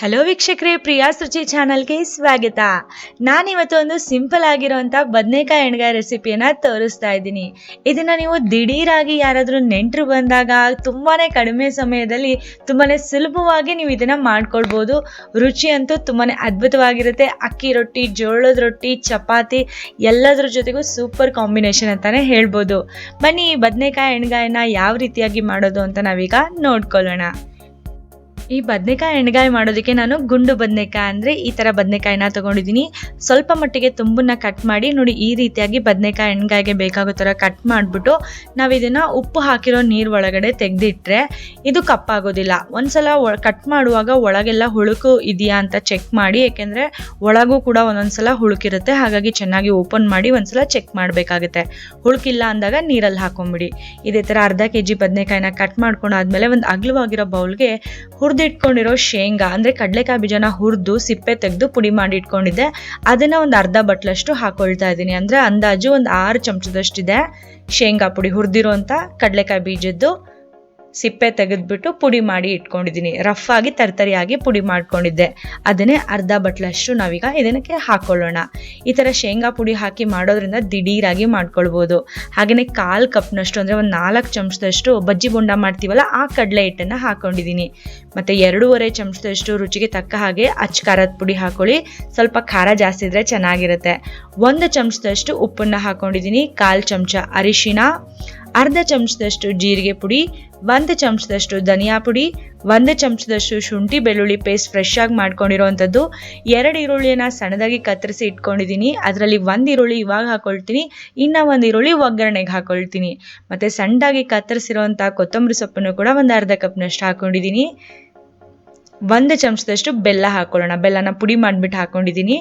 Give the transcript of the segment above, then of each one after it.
Hello ವೀಕ್ಷಕರೇ, ಪ್ರಿಯಾ ಸೃಚಿ ಚಾನಲ್ಗೆ ಸ್ವಾಗತ. ನಾನಿವತ್ತು ಒಂದು ಸಿಂಪಲ್ ಆಗಿರೋಂಥ ಬದನೆಕಾಯಿ ಎಣ್ಗಾಯಿ ರೆಸಿಪಿಯನ್ನು ತೋರಿಸ್ತಾ ಇದ್ದೀನಿ. ಇದನ್ನು ನೀವು ದಿಢೀರಾಗಿ ಯಾರಾದರೂ ನೆಂಟರು ಬಂದಾಗ ತುಂಬಾ ಕಡಿಮೆ ಸಮಯದಲ್ಲಿ ತುಂಬಾ ಸುಲಭವಾಗಿ ನೀವು ಇದನ್ನು ಮಾಡ್ಕೊಳ್ಬೋದು. ರುಚಿ ಅಂತೂ ತುಂಬಾ ಅದ್ಭುತವಾಗಿರುತ್ತೆ. ಅಕ್ಕಿ ರೊಟ್ಟಿ, ಜೋಳದ ರೊಟ್ಟಿ, ಚಪಾತಿ, ಎಲ್ಲದರ ಜೊತೆಗೂ ಸೂಪರ್ ಕಾಂಬಿನೇಷನ್ ಅಂತಲೇ ಹೇಳ್ಬೋದು. ಬನ್ನಿ ಈ ಬದನೆಕಾಯಿ ಎಣ್ಗಾಯನ್ನ ಯಾವ ರೀತಿಯಾಗಿ ಮಾಡೋದು ಅಂತ ನಾವೀಗ ನೋಡ್ಕೊಳ್ಳೋಣ. ಈ ಬದನೆಕಾಯಿ ಎಣ್ಗಾಯಿ ಮಾಡೋದಕ್ಕೆ ನಾನು ಗುಂಡು ಬದನೆಕಾಯಿ ಅಂದರೆ ಈ ಥರ ಬದನೆಕಾಯಿನ ತೊಗೊಂಡಿದ್ದೀನಿ. ಸ್ವಲ್ಪ ಮಟ್ಟಿಗೆ ತುಂಬನ್ನ ಕಟ್ ಮಾಡಿ, ನೋಡಿ ಈ ರೀತಿಯಾಗಿ ಬದನೆಕಾಯಿ ಎಣ್ಗಾಯಿಗೆ ಬೇಕಾಗೋ ಥರ ಕಟ್ ಮಾಡಿಬಿಟ್ಟು ನಾವು ಇದನ್ನು ಉಪ್ಪು ಹಾಕಿರೋ ನೀರು ಒಳಗಡೆ ತೆಗೆದಿಟ್ರೆ ಇದು ಕಪ್ಪಾಗೋದಿಲ್ಲ ಒಂದ್ಸಲ ಕಟ್ ಮಾಡುವಾಗ ಒಳಗೆಲ್ಲ ಹುಳುಕು ಇದೆಯಾ ಅಂತ ಚೆಕ್ ಮಾಡಿ, ಏಕೆಂದರೆ ಒಳಗೂ ಕೂಡ ಒಂದೊಂದ್ಸಲ ಹುಳುಕಿರುತ್ತೆ. ಹಾಗಾಗಿ ಚೆನ್ನಾಗಿ ಓಪನ್ ಮಾಡಿ ಒಂದ್ಸಲ ಚೆಕ್ ಮಾಡಬೇಕಾಗುತ್ತೆ. ಹುಳುಕಿಲ್ಲ ಅಂದಾಗ ನೀರಲ್ಲಿ ಹಾಕೊಂಬಿಡಿ. ಇದೇ ಥರ ಅರ್ಧ ಕೆ ಜಿ ಬದನೆಕಾಯಿನ ಕಟ್ ಮಾಡ್ಕೊಂಡಾದ್ಮೇಲೆ ಒಂದು ಅಗಲವಾಗಿರೋ ಬೌಲ್ಗೆ ಹುರಿದಿಟ್ಕೊಂಡಿರೋ ಶೇಂಗಾ, ಅಂದರೆ ಕಡಲೆಕಾಯಿ ಬೀಜನ ಹುರಿದು ಸಿಪ್ಪೆ ತೆಗೆದು ಪುಡಿ ಮಾಡಿ ಇಟ್ಕೊಂಡಿದ್ದೆ. ಅದನ್ನು ಒಂದು ಅರ್ಧ ಬಟ್ಲಷ್ಟು ಹಾಕೊಳ್ತಾ ಇದ್ದೀನಿ. ಅಂದರೆ ಅಂದಾಜು ಒಂದು ಆರು ಚಮಚದಷ್ಟಿದೆ ಶೇಂಗಾ ಪುಡಿ ಹುರಿದಿರೋಂಥ ಕಡಲೆಕಾಯಿ ಬೀಜದ್ದು. ಸಿಪ್ಪೆ ತೆಗೆದ್ಬಿಟ್ಟು ಪುಡಿ ಮಾಡಿ ಇಟ್ಕೊಂಡಿದ್ದೀನಿ. ರಫ್ ಆಗಿ, ತರ್ತರಿಯಾಗಿ ಪುಡಿ ಮಾಡ್ಕೊಂಡಿದ್ದೆ. ಅದನ್ನೇ ಅರ್ಧ ಬಟ್ಲಷ್ಟು ನಾವೀಗ ಇದನ್ನಕ್ಕೆ ಹಾಕೊಳ್ಳೋಣ. ಈ ಥರ ಶೇಂಗಾ ಪುಡಿ ಹಾಕಿ ಮಾಡೋದ್ರಿಂದ ದಿಢೀರಾಗಿ ಮಾಡ್ಕೊಳ್ಬೋದು. ಹಾಗೆಯೇ ಕಾಲು ಕಪ್ನಷ್ಟು ಅಂದರೆ ಒಂದು ನಾಲ್ಕು ಚಮಚದಷ್ಟು ಬಜ್ಜಿ ಬೊಂಡ ಮಾಡ್ತೀವಲ್ಲ, ಆ ಕಡಲೆ ಹಿಟ್ಟನ್ನು ಹಾಕೊಂಡಿದ್ದೀನಿ. ಮತ್ತು ಎರಡೂವರೆ ಚಮಚದಷ್ಟು ರುಚಿಗೆ ತಕ್ಕ ಹಾಗೆ ಅಚ್ಚ ಖಾರದ ಪುಡಿ ಹಾಕೊಳ್ಳಿ. ಸ್ವಲ್ಪ ಖಾರ ಜಾಸ್ತಿ ಇದ್ದರೆ ಚೆನ್ನಾಗಿರುತ್ತೆ. ಒಂದು ಚಮಚದಷ್ಟು ಉಪ್ಪನ್ನು ಹಾಕೊಂಡಿದ್ದೀನಿ, ಕಾಲು ಚಮಚ ಅರಿಶಿನ ಅರ್ಧ ಚಮಚದಷ್ಟು ಜೀರಿಗೆ ಪುಡಿ, ಒಂದು ಚಮಚದಷ್ಟು ಧನಿಯಾ ಪುಡಿ, ಒಂದು ಚಮಚದಷ್ಟು ಶುಂಠಿ ಬೆಳ್ಳುಳ್ಳಿ ಪೇಸ್ಟ್ ಫ್ರೆಶ್ ಆಗಿ ಮಾಡ್ಕೊಂಡಿರೋವಂಥದ್ದು ಎರಡು ಈರುಳ್ಳಿಯನ್ನು ಸಣ್ಣದಾಗಿ ಕತ್ತರಿಸಿ ಇಟ್ಕೊಂಡಿದ್ದೀನಿ ಅದರಲ್ಲಿ ಒಂದು ಈರುಳ್ಳಿ ಇವಾಗ ಹಾಕ್ಕೊಳ್ತೀನಿ ಇನ್ನು ಒಂದು ಈರುಳ್ಳಿ ಒಗ್ಗರಣೆಗೆ ಹಾಕ್ಕೊಳ್ತೀನಿ ಮತ್ತು ಸಣ್ಣದಾಗಿ ಕತ್ತರಿಸಿರೋವಂಥ ಕೊತ್ತಂಬರಿ ಸೊಪ್ಪನ್ನು ಕೂಡ ಒಂದು ಅರ್ಧ ಕಪ್ನಷ್ಟು ಹಾಕ್ಕೊಂಡಿದ್ದೀನಿ ಒಂದು ಚಮಚದಷ್ಟು ಬೆಲ್ಲ ಹಾಕೊಳ್ಳೋಣ. ಬೆಲ್ಲನ ಪುಡಿ ಮಾಡಿಬಿಟ್ಟು ಹಾಕೊಂಡಿದ್ದೀನಿ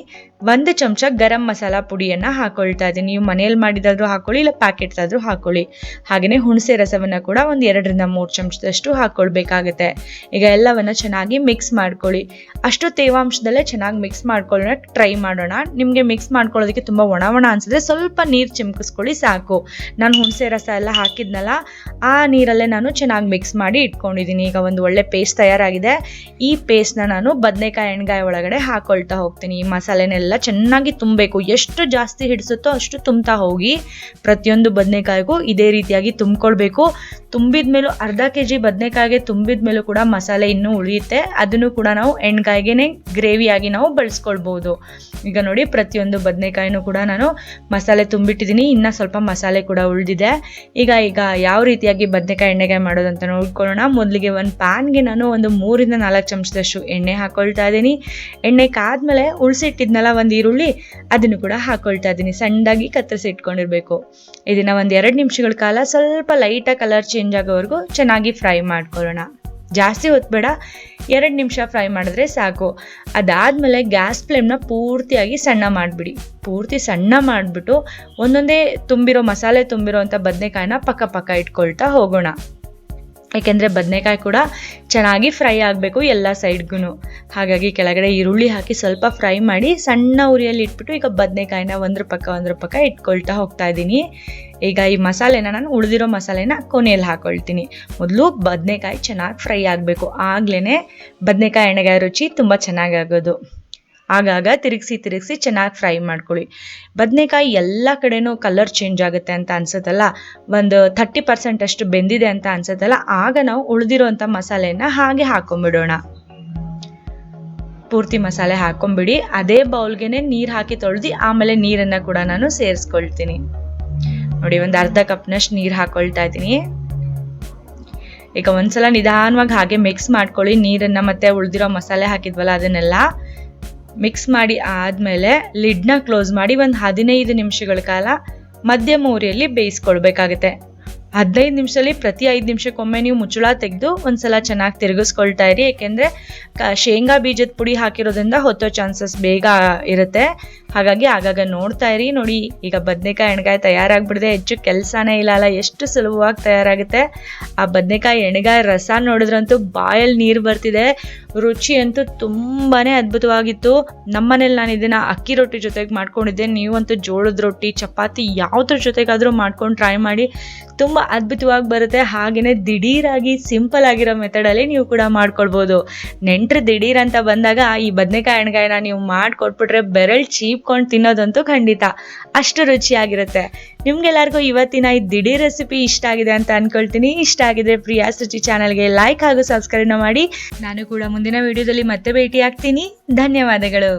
ಒಂದು ಚಮಚ ಗರಂ ಮಸಾಲ ಪುಡಿಯನ್ನು ಹಾಕೊಳ್ತಾ ಇದ್ದೀನಿ. ನೀವು ಮನೆಯಲ್ಲಿ ಮಾಡಿದಾದರೂ ಹಾಕೊಳ್ಳಿ, ಇಲ್ಲ ಪ್ಯಾಕೆಟ್ಸ್ ಆದರೂ ಹಾಕೊಳ್ಳಿ. ಹಾಗೆಯೇ ಹುಣಸೆ ರಸವನ್ನು ಕೂಡ ಒಂದು ಎರಡರಿಂದ ಮೂರು ಚಮಚದಷ್ಟು ಹಾಕ್ಕೊಳ್ಬೇಕಾಗುತ್ತೆ ಈಗ ಎಲ್ಲವನ್ನು ಚೆನ್ನಾಗಿ ಮಿಕ್ಸ್ ಮಾಡ್ಕೊಳ್ಳಿ. ಅಷ್ಟು ತೇವಾಂಶದಲ್ಲೇ ಚೆನ್ನಾಗಿ ಮಿಕ್ಸ್ ಮಾಡ್ಕೊಳ್ಳೋಣ ಟ್ರೈ ಮಾಡೋಣ. ನಿಮಗೆ ಮಿಕ್ಸ್ ಮಾಡ್ಕೊಳ್ಳೋದಕ್ಕೆ ತುಂಬ ಒಣ ಒಣ ಅನಿಸಿದ್ರೆ ಸ್ವಲ್ಪ ನೀರು ಚಿಮ್ಕಿಸ್ಕೊಳ್ಳಿ ಸಾಕು. ನಾನು ಹುಣಸೆ ರಸ ಎಲ್ಲ ಹಾಕಿದ್ನಲ್ಲ, ಆ ನೀರಲ್ಲೇ ನಾನು ಚೆನ್ನಾಗಿ ಮಿಕ್ಸ್ ಮಾಡಿ ಇಟ್ಕೊಂಡಿದ್ದೀನಿ. ಈಗ ಒಂದು ಒಳ್ಳೆ ಪೇಸ್ಟ್ ತಯಾರಾಗಿದೆ. ಈ ಪೇಸ್ಟ್ನ ನಾನು ಬದನೆಕಾಯಿ ಎಣ್ಗಾಯಿ ಒಳಗಡೆ ಹಾಕೊಳ್ತಾ ಹೋಗ್ತೀನಿ. ಈ ಮಸಾಲೆನೆಲ್ಲ ಚೆನ್ನಾಗಿ ತುಂಬಬೇಕು. ಎಷ್ಟು ಜಾಸ್ತಿ ಹಿಡಿಸುತ್ತೋ ಅಷ್ಟು ತುಂಬ್ತಾ ಹೋಗಿ ಪ್ರತಿಯೊಂದು ಬದನೆಕಾಯಿಗೂ ಇದೇ ರೀತಿಯಾಗಿ ತುಂಬಿಕೊಳ್ಬೇಕು. ತುಂಬಿದ ಮೇಲೂ ಅರ್ಧ ಕೆ ಜಿ ಬದನೆಕಾಯಿಗೆ ತುಂಬಿದ ಮೇಲೂ ಕೂಡ ಮಸಾಲೆ ಇನ್ನೂ ಉಳಿಯುತ್ತೆ. ಅದನ್ನು ಕೂಡ ನಾವು ಎಣ್ಗಾಯಿಗೆ ಗ್ರೇವಿಯಾಗಿ ನಾವು ಬಳಸ್ಕೊಳ್ಬೋದು. ಈಗ ನೋಡಿ ಪ್ರತಿಯೊಂದು ಬದನೆಕಾಯಿನೂ ಕೂಡ ನಾನು ಮಸಾಲೆ ತುಂಬಿಟ್ಟಿದ್ದೀನಿ. ಇನ್ನು ಸ್ವಲ್ಪ ಮಸಾಲೆ ಕೂಡ ಉಳಿದಿದೆ. ಈಗ ಈಗ ಯಾವ ರೀತಿಯಾಗಿ ಬದನೆಕಾಯಿ ಎಣ್ಣೆಗಾಯಿ ಮಾಡೋದಂತ ನೋಡ್ಕೊಳ್ಳೋಣ. ಮೊದಲಿಗೆ ಒಂದು ಪ್ಯಾನ್ಗೆ ನಾನು ಒಂದು ಮೂರಿಂದ ನಾಲ್ಕು ಚಮಚದಷ್ಟು ಎಣ್ಣೆ ಹಾಕೊಳ್ತಾ ಇದ್ದೀನಿ. ಎಣ್ಣೆ ಕಾದ್ಮೇಲೆ ಉಳಿಸಿಟ್ಟಿದ್ನಲ್ಲ ಒಂದು ಈರುಳ್ಳಿ ಅದನ್ನು ಕೂಡ ಹಾಕೊಳ್ತಾ ಇದ್ದೀನಿ. ಸಣ್ಣದಾಗಿ ಕತ್ತರಿಸಿ ಇಟ್ಕೊಂಡಿರಬೇಕು. ಇದನ್ನು ಒಂದು ಎರಡು ನಿಮಿಷಗಳ ಕಾಲ ಸ್ವಲ್ಪ ಲೈಟಾಗಿ ಕಲರ್ ಚೇಂಜ್ ಆಗೋವರೆಗೂ ಚೆನ್ನಾಗಿ ಫ್ರೈ ಮಾಡ್ಕೊಳ್ಳೋಣ. ಜಾಸ್ತಿ ಹೊತ್ಬೇಡ, ಎರಡು ನಿಮಿಷ ಫ್ರೈ ಮಾಡಿದ್ರೆ ಸಾಕು. ಅದಾದಮೇಲೆ ಗ್ಯಾಸ್ ಫ್ಲೇಮ್ನ ಪೂರ್ತಿಯಾಗಿ ಸಣ್ಣ ಮಾಡಿಬಿಡಿ. ಪೂರ್ತಿ ಸಣ್ಣ ಮಾಡಿಬಿಟ್ಟು ಒಂದೊಂದೇ ತುಂಬಿರೋ ಮಸಾಲೆ ತುಂಬಿರೋ ಅಂಥ ಬದನೆಕಾಯಿನ ಪಕ್ಕ ಪಕ್ಕ ಇಟ್ಕೊಳ್ತಾ ಹೋಗೋಣ. ಏಕೆಂದರೆ ಬದನೆಕಾಯಿ ಕೂಡ ಚೆನ್ನಾಗಿ ಫ್ರೈ ಆಗಬೇಕು ಎಲ್ಲ ಸೈಡ್ಗೂ ಹಾಗಾಗಿ ಕೆಳಗಡೆ ಈರುಳ್ಳಿ ಹಾಕಿ ಸ್ವಲ್ಪ ಫ್ರೈ ಮಾಡಿ ಸಣ್ಣ ಉರಿಯಲ್ಲಿ ಇಟ್ಬಿಟ್ಟು ಈಗ ಬದನೆಕಾಯಿನ ಒಂದ್ರ ಪಕ್ಕ ಒಂದ್ರ ಪಕ್ಕ ಇಟ್ಕೊಳ್ತಾ ಹೋಗ್ತಾ ಇದ್ದೀನಿ. ಈಗ ಈ ಮಸಾಲೆನ ನಾನು ಉಳಿದಿರೋ ಮಸಾಲೆನ ಕೊನೆಯಲ್ಲಿ ಹಾಕೊಳ್ತೀನಿ. ಮೊದಲು ಬದನೆಕಾಯಿ ಚೆನ್ನಾಗಿ ಫ್ರೈ ಆಗಬೇಕು. ಆಗ್ಲೇ ಬದನೆಕಾಯಿ ಎಣ್ಣೆಗಾಯಿ ರುಚಿ ತುಂಬ ಚೆನ್ನಾಗಿ ಆಗೋದು. ಆಗಾಗ ತಿರುಗಿಸಿ ತಿರುಗಿಸಿ ಚೆನ್ನಾಗಿ ಫ್ರೈ ಮಾಡ್ಕೊಳ್ಳಿ. ಬದನೆಕಾಯಿ ಎಲ್ಲ ಕಡೆನೂ ಕಲರ್ ಚೇಂಜ್ ಆಗುತ್ತೆ ಅಂತ ಅನ್ಸುತ್ತಲ್ಲ? ಒಂದು ಥರ್ಟಿ ಪರ್ಸೆಂಟ್ ಅಷ್ಟು ಬೆಂದಿದೆ ಅಂತ ಅನ್ಸುತ್ತಲ್ಲ? ಆಗ ನಾವು ಉಳಿದಿರೋಂಥ ಮಸಾಲೆನ ಹಾಗೆ ಹಾಕೊಂಡ್ಬಿಡೋಣ ಪೂರ್ತಿ ಮಸಾಲೆ ಹಾಕೊಂಬಿಡಿ. ಅದೇ ಬೌಲ್ಗೆ ನೀರು ಹಾಕಿ ತೊಳೆದು, ಆಮೇಲೆ ನೀರನ್ನು ಕೂಡ ನಾನು ಸೇರಿಸ್ಕೊಳ್ತೀನಿ. ನೋಡಿ, ಒಂದು ಅರ್ಧ ಕಪ್ನಷ್ಟು ನೀರು ಹಾಕೊಳ್ತಾ ಇದ್ದೀನಿ. ಈಗ ಒಂದ್ಸಲ ನಿಧಾನವಾಗಿ ಹಾಗೆ ಮಿಕ್ಸ್ ಮಾಡ್ಕೊಳ್ಳಿ. ನೀರನ್ನು ಮತ್ತೆ ಉಳಿದಿರೋ ಮಸಾಲೆ ಹಾಕಿದ್ವಲ್ಲ ಅದನ್ನೆಲ್ಲ. ಮಿಕ್ಸ್ ಮಾಡಿ ಆದಮೇಲೆ ಲಿಡ್ನ ಕ್ಲೋಸ್ ಮಾಡಿ ಒಂದು ಹದಿನೈದು ನಿಮಿಷಗಳ ಕಾಲ ಮಧ್ಯಮ ಉರಿಯಲ್ಲಿ ಬೇಯಿಸ್ಕೊಳ್ಬೇಕಾಗುತ್ತೆ. ಹದಿನೈದು ನಿಮಿಷದಲ್ಲಿ ಪ್ರತಿ ಐದು ನಿಮಿಷಕ್ಕೊಮ್ಮೆ ನೀವು ಮುಚ್ಚಳ ತೆಗೆದು ಒಂದ್ಸಲ ಚೆನ್ನಾಗಿ ತಿರುಗಿಸ್ಕೊಳ್ತಾ ಇರಿ, ಏಕೆಂದರೆ ಶೇಂಗಾ ಬೀಜದ ಪುಡಿ ಹಾಕಿರೋದ್ರಿಂದ ಹೊತ್ತೋ ಚಾನ್ಸಸ್ ಬೇಗ ಇರುತ್ತೆ. ಹಾಗಾಗಿ ಆಗಾಗ ನೋಡ್ತಾ ಇರಿ. ನೋಡಿ, ಈಗ ಬದನೆಕಾಯಿ ಎಣ್ಗಾಯಿ ತಯಾರಾಗ್ಬಿಡಿದೆ. ಹೆಚ್ಚು ಕೆಲಸನೇ ಇಲ್ಲ ಅಲ್ಲ, ಎಷ್ಟು ಸುಲಭವಾಗಿ ತಯಾರಾಗುತ್ತೆ. ಆ ಬದನೆಕಾಯಿ ಎಣ್ಗಾಯಿ ರಸ ನೋಡಿದ್ರಂತೂ ಬಾಯಲ್ಲಿ ನೀರು ಬರ್ತಿದೆ. ರುಚಿ ಅಂತೂ ತುಂಬಾನೇ ಅದ್ಭುತವಾಗಿತ್ತು. ನಮ್ಮನೇಲಿ ನಾನು ಇದನ್ನ ಅಕ್ಕಿ ರೊಟ್ಟಿ ಜೊತೆಗೆ ಮಾಡ್ಕೊಂಡಿದ್ದೆ. ನೀವಂತೂ ಜೋಳದ ರೊಟ್ಟಿ, ಚಪಾತಿ ಯಾವುದ್ರ ಜೊತೆಗಾದರೂ ಮಾಡ್ಕೊಂಡು ಟ್ರೈ ಮಾಡಿ ತುಂಬ ಅದ್ಭುತವಾಗಿ ಬರುತ್ತೆ. ಹಾಗೆಯೇ ದಿಢೀರಾಗಿ ಸಿಂಪಲ್ ಆಗಿರೋ ಮೆಥಡಲ್ಲಿ ನೀವು ಕೂಡ ಮಾಡ್ಕೊಳ್ಬೋದು. ನೆಂಟ್ರು ದಿಢೀರ್ ಅಂತ ಬಂದಾಗ ಈ ಬದನೆಕಾಯಿ ಎಣ್ಗಾಯಿನ ನೀವು ಮಾಡಿಕೊಟ್ಬಿಟ್ರೆ ಬೆರಳು ಚೀಪ್ಕೊಂಡು ತಿನ್ನೋದಂತೂ ಖಂಡಿತ. ಅಷ್ಟು ರುಚಿಯಾಗಿರುತ್ತೆ. ನಿಮ್ಗೆಲ್ಲರಿಗೂ ಇವತ್ತಿನ ಈ ದಿಢೀರ್ ರೆಸಿಪಿ ಇಷ್ಟ ಆಗಿದೆ ಅಂತ ಅನ್ಕೊಳ್ತೀನಿ. ಇಷ್ಟ ಆಗಿದ್ರೆ ಪ್ರಿಯಾ ಸುಚಿ ಚಾನಲ್ಗೆ ಲೈಕ್ ಹಾಗೂ ಸಬ್ಸ್ಕ್ರೈಬ್ನ ಮಾಡಿ. ನಾನು ಕೂಡ ಮುಂದಿನ ವಿಡಿಯೋದಲ್ಲಿ ಮತ್ತೆ ಭೇಟಿ ಆಗ್ತೀನಿ ಧನ್ಯವಾದಗಳು.